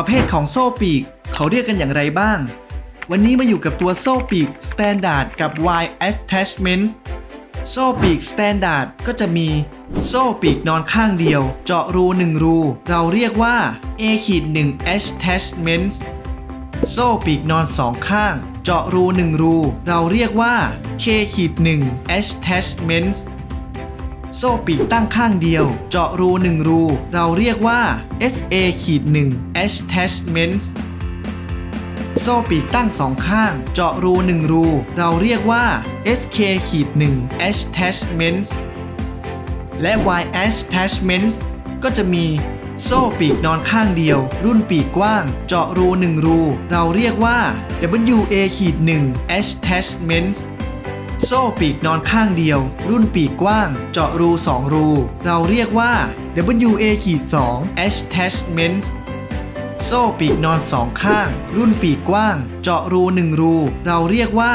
ประเภทของโซ่ปีก เขาเรียกกันอย่างไรบ้าง วันนี้มาอยู่กับตัวโซ่ปีก Standard กับ Y Attachments โซ่ปีก Standard ก็จะมี โซ่ปีกนอนข้างเดียว เจาะรู 1 รู เราเรียกว่า A-1 Attachments โซ่ปีกนอนสองข้าง เจาะรู 1 รู เราเรียกว่า K-1 Attachments โซ่ปีกตั้งข้างเดียว เจาะรู 1 รู เราเรียกว่า SA-1 Attachments โซ่ปีกตั้งสองข้าง เจาะรู 1 รู เราเรียกว่า SK-1 Attachments และ Y Attachments ก็จะมี โซ่ปีกนอนข้างเดียว รุ่นปีกกว้าง เจาะรู 1 รู เราเรียกว่า WA-1 Attachments โซ่ปีกนอนข้างเดียว รุ่นปีกกว้าง เจาะรู 2 รู เราเรียกว่า WA-2 Attachments โซ่ปีกนอนสองข้าง รุ่นปีกกว้าง เจาะรู 1 รู เราเรียกว่า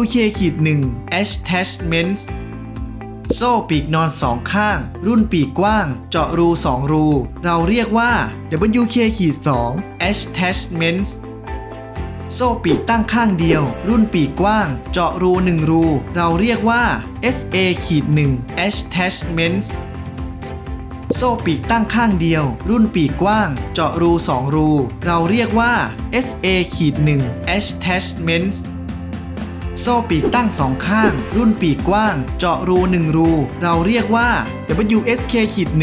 WK-1 Attachments โซ่ปีกนอนสองข้าง รุ่นปีกกว้าง เจาะรู 2 รู เราเรียกว่า WK-2 Attachments โซ่ปีกตั้งข้างเดียว รุ่นปีกกว้าง เจาะรู 1 รู เราเรียกว่า SA-1 Attachments โซ่ปีกตั้งข้างเดียว รุ่นปีกกว้าง เจาะรู 2 รู เราเรียกว่า SA-1 Attachments โซ่ปีกตั้งสองข้าง รุ่นปีกกว้าง เจาะรู 1 รู เราเรียกว่า WSK-1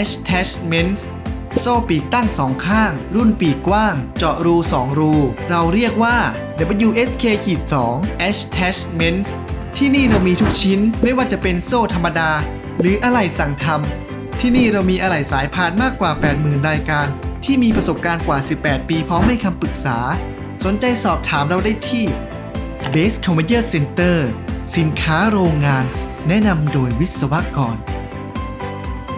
Attachments โซ่ปีกตั้งสองข้าง รุ่นปีกกว้าง เจาะรู 2 รู เราเรียกว่า WSK-2 Attachments ที่นี่เรามีทุกชิ้นไม่ว่าจะเป็นโซ่ธรรมดา หรืออะไหล่สั่งทำที่นี่เรามีอะไหล่สายพานมากกว่า 80,000 รายการ ที่มีประสบการณ์กว่า 18 ปีพร้อมให้คำปรึกษา สนใจสอบถามเราได้ที่ Base Conveyor Center สินค้าโรงงาน แนะนำโดยวิศวกร